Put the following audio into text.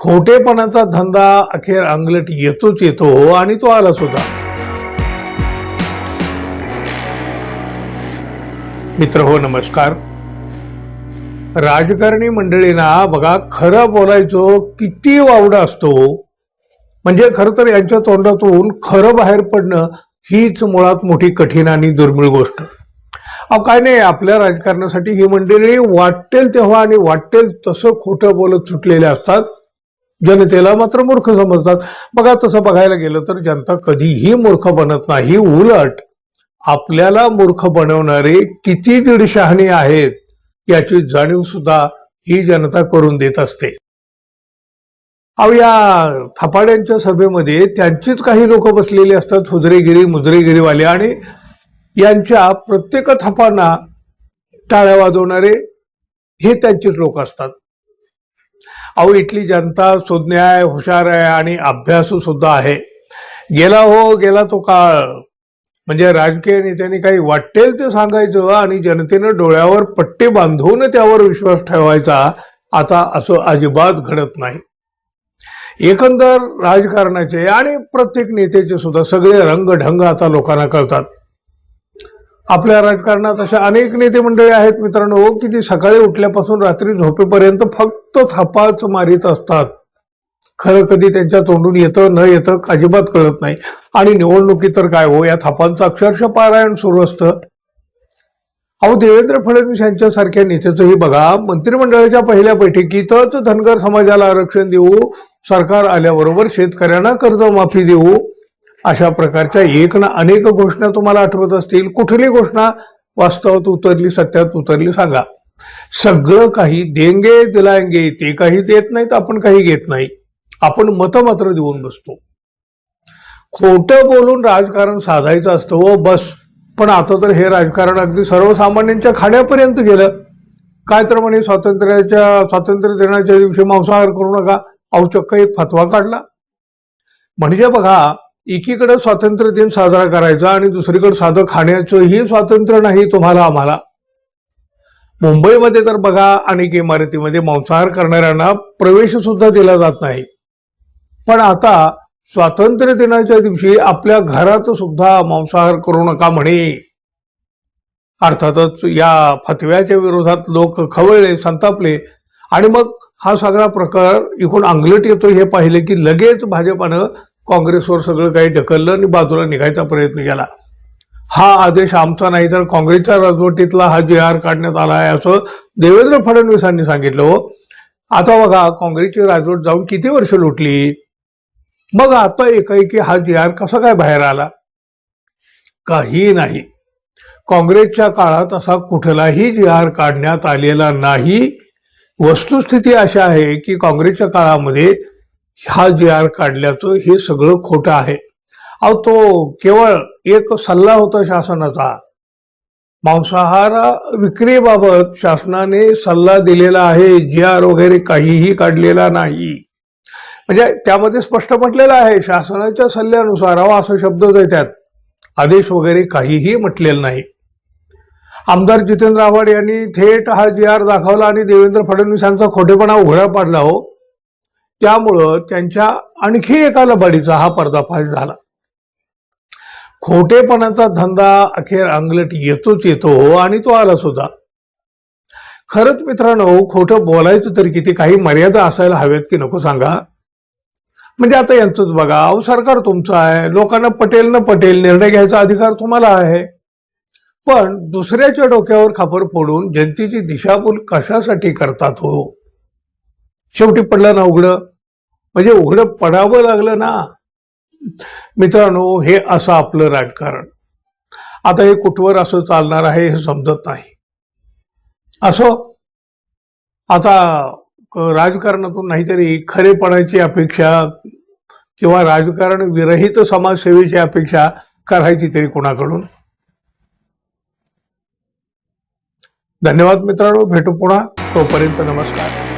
खोटेपणाचा धंदा अखेर अंगलट येतोच येतो हो, आणि तो आला सुद्धा. मित्र हो नमस्कार. राजकारणी मंडळींना बघा खरं बोलायचो किती वावडा असतो हो. म्हणजे खरं तर यांच्या तोंडातून खरं बाहेर पडणं हीच मुळात मोठी कठीण आणि दुर्मिळ गोष्ट. अहो काय नाही आपल्या राजकारणासाठी ही मंडळी वाटेल तेव्हा आणि वाटेल तसं खोटं बोलत सुटलेले असतात. जनतेला मात्र मूर्ख समजतात. बघा तसं बघायला गेलं तर जनता कधीही मूर्ख बनत नाही. उलट आपल्याला मूर्ख बनवणारे किती दीड शहाणी आहेत याची जाणीव सुद्धा ही जनता करून देत असते. अहो या थपाड्यांच्या सभेमध्ये त्यांचीच काही लोक बसलेली असतात हुजरेगिरी मुजरेगिरीवाले आणि यांच्या प्रत्येक थपांना टाळ्या वाजवणारे हे त्यांचेच लोक असतात. अहो इथली जनता सुज्ञ आहे हुशार आहे आणि अभ्यासू सुद्धा आहे. गेला हो गेला तो काळ. म्हणजे राजकीय नेत्यांनी काही वाटेल ते सांगायचं आणि जनतेनं डोळ्यावर पट्टी बांधून त्यावर विश्वास ठेवायचा आता असं अजिबात घडत नाही. एकंदर राजकारणाचे आणि प्रत्येक नेत्याचे सुद्धा सगळे रंगढंग आता लोकांना कळतात. आपल्या राजकारणात अशा अनेक नेते मंडळी आहेत. मित्रांनो हो, की ती सकाळी उठल्यापासून रात्री झोपेपर्यंत फक्त थापाच मारित असतात. खरं कधी त्यांच्या तोंडून येतं न येतं अजिबात कळत नाही. आणि निवडणुकीत तर काय हो या थापांचं अक्षरशः पारायण सुरू असतं. अहो देवेंद्र फडणवीस यांच्यासारख्या नेत्याचंही बघा मंत्रिमंडळाच्या पहिल्या बैठकीतच धनगर समाजाला आरक्षण देऊ सरकार आल्याबरोबर शेतकऱ्यांना कर्जमाफी देऊ अशा प्रकारच्या एक ना अनेक घोषणा तुम्हाला आठवत असतील. कुठली घोषणा? वास्तवात उतरली सत्यात उतरली सांगा. सगळं काही देंगे दिलांगे ते काही देत नाहीत आपण काही घेत नाही. आपण मतं मात्र देऊन बसतो. खोटं बोलून राजकारण साधायचं असतं व बस. पण आता तर हे राजकारण अगदी सर्वसामान्यांच्या खाण्यापर्यंत गेलं. काय तर म्हणे स्वातंत्र्याच्या स्वातंत्र्य दिनाच्या दिवशी मांसाहार करू नका. औचक्क एक फतवा काढला. म्हणजे बघा एकीकडे स्वातंत्र्य दिन साजरा करायचा आणि दुसरीकडे साधं खाण्याचंही स्वातंत्र्य नाही तुम्हाला आम्हाला. मुंबईमध्ये तर बघा अनेक इमारतीमध्ये मांसाहार करणाऱ्यांना प्रवेश सुद्धा दिला जात नाही. पण आता स्वातंत्र्य दिनाच्या दिवशी आपल्या घरात सुद्धा मांसाहार करू नका म्हणे. अर्थातच या फतव्याच्या विरोधात लोक खवळले संतापले. आणि मग हा सगळा प्रकार इकडून अंगलट येतो हे पाहिले की लगेच भाजपानं काँग्रेसवर सगळं काही ढकललं आणि बाजूला निघायचा प्रयत्न केला. हा आदेश आमचा नाही तर काँग्रेसच्या राजवटीतला हा जे आर काढण्यात आला आहे असं देवेंद्र फडणवीसांनी सांगितलं हो. आता बघा काँग्रेसची राजवट जाऊन किती वर्ष लुटली? मग आता एकाएकी हा जी आर कसा काय बाहेर आला? काही नाही. काँग्रेसच्या काळात असा कुठलाही जी आर काढण्यात आलेला नाही. वस्तुस्थिती अशी आहे की काँग्रेसच्या काळामध्ये हा जी आर काढल्याचं हे सगळं खोटं आहे. अहो तो केवळ एक सल्ला होता शासनाचा. मांसाहार विक्रीबाबत शासनाने सल्ला दिलेला आहे जी आर वगैरे काहीही काढलेला नाही. म्हणजे त्यामध्ये स्पष्ट म्हटलेलं आहे शासनाच्या सल्ल्यानुसार अहो असं शब्द देतात आदेश वगैरे काहीही म्हटलेलं नाही. आमदार जितेंद्र आव्हाड यांनी थेट हा जी आर दाखवला आणि देवेंद्र फडणवीस यांचा खोटेपणा उघडा पाडला हो त्यामुळं त्यांच्या आणखी एका लबाडीचा हा पर्दाफाश झाला. खोटेपणाचा धंदा अखेर अंगलट येतोच येतो आणि तो आला सुद्धा. खरंच मित्रांनो खोटं बोलायचं तरी किती काही मर्यादा असायला हव्यात की नको सांगा? म्हणजे आता यांचंच बघा अहो सरकार तुमचं आहे लोकांना पटेल न पटेल निर्णय घ्यायचा अधिकार तुम्हाला आहे. पण दुसऱ्याच्या डोक्यावर खापर फोडून जनतेची दिशाभूल कशासाठी करतात हो? शेवटी पडलं ना उघडं? म्हणजे उघडं पडावं लागलं ना. मित्रांनो हे असं आपलं राजकारण. आता हे कुठवर असं चालणार आहे हे समजत नाही. असो आता राजकारणातून नाहीतरी खरेपणाची अपेक्षा किंवा राजकारण विरहित समाजसेवेची अपेक्षा करायची तरी कोणाकडून? धन्यवाद मित्रांनो भेटू पुन्हा. तोपर्यंत नमस्कार.